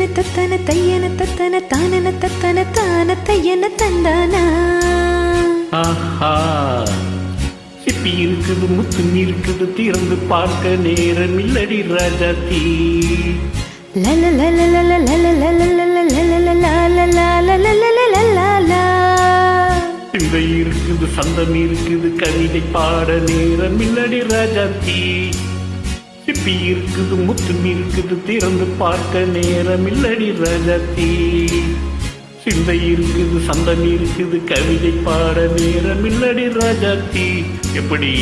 தத்தன தத்தன தையன தத்தன தானன தத்தன தான தையன தந்தானா ஆஹா சிப்பி இருக்குது முத்து இருக்குது திறந்து பார்க்க நேரம் இல்லடி ராஜாத்தி லல லல லல லல லல லல லல லல லல லல லல லல சிந்தை இருக்குது சந்தம் இருக்குது கவிதை பாட நேரம் இல்லடி ராஜாத்தி சிப்பி இருக்குது முத்து இருக்குது திறந்து பார்க்க நேரம் இல்லடி ராஜாத்தி சிந்தை இருக்குது சந்தம் இருக்குது கவிதை பாட நேரம் இல்லடி ராஜாத்தி எப்படி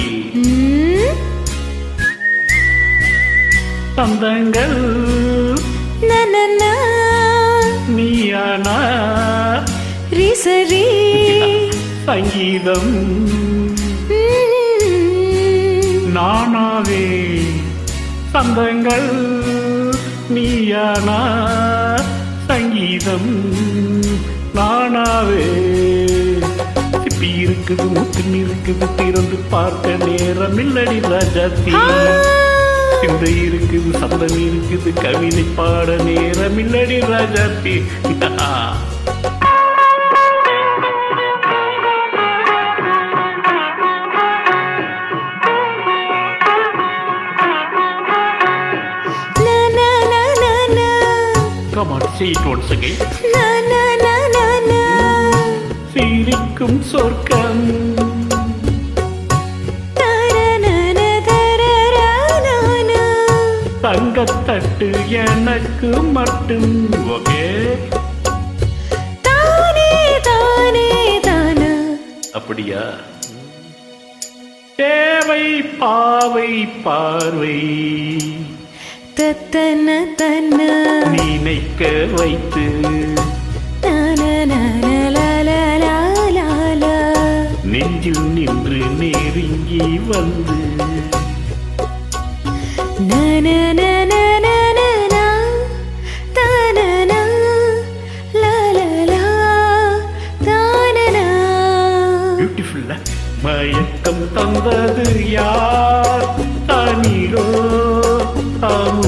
நனனா, நீயானா? சரி. சங்கீதம். நானாவே. சந்தங்கள் நீயானா? சங்கீதம் நானாவே. சிப்பி இருக்குது முத்து இருக்குது திறந்து பார்க்க நேரம் இல்லடி ராஜாத்தி. ஆ, இந்த இருக்குது சந்தம் இருக்குது கவிதை பாட நேரம் இல்லடி Rajathi. Come on, say it once again. Na, na, na, na, na. சிரிக்கும் சொர்க்கம் Na, na, na, na, da, da, da, na, na. தங்கத்தட்டு எனக்கு மட்டும் ஓகே தானே, தானே, தானா. அப்படியா தேவை பாவை பார்வை தத்தன தன்ன. நினைக்க வைத்து. நெஞ்சில் நின்று நெருங்கி வந்து. நன மயக்கம் தந்தது யார்? தனிரோ தாமு.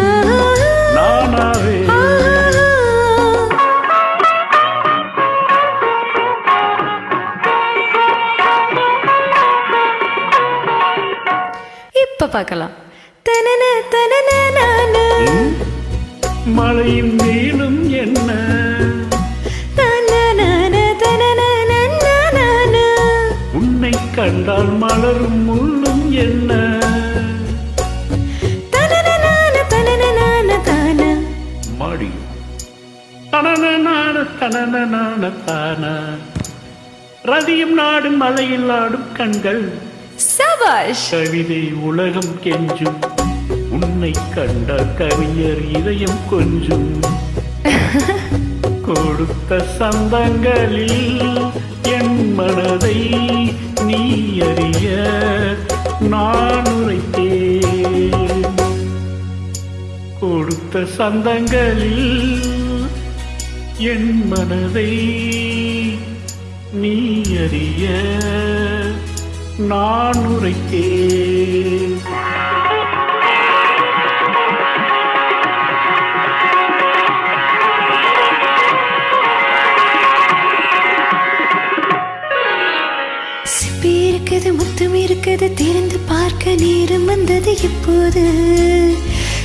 இப்போ பார்க்கலாம். மழையும் நீளும் என்ன? உன்னை கண்டால் மலரும் முள்ளும் என்ன? மாடி. தனனான தனனான தான. ரதியும் நாடும் மலையில் ஆடும் கண்கள். சா சபாஷ் கவிதை உலகம் கெஞ்சும். உன்னை கண்ட கவிஞர் இதயம் கொஞ்சும். கொடுத்த சந்தங்களில் என் மனதை நீ அறிய நான் உரைத்தேன். கொடுத்த சந்தங்களில் என் மனதை நீ அறிய நான் உரைத்தேன். இருக்குது முத்தம் இருக்குது திறந்து பார்க்க நேரம் வந்தது இப்போது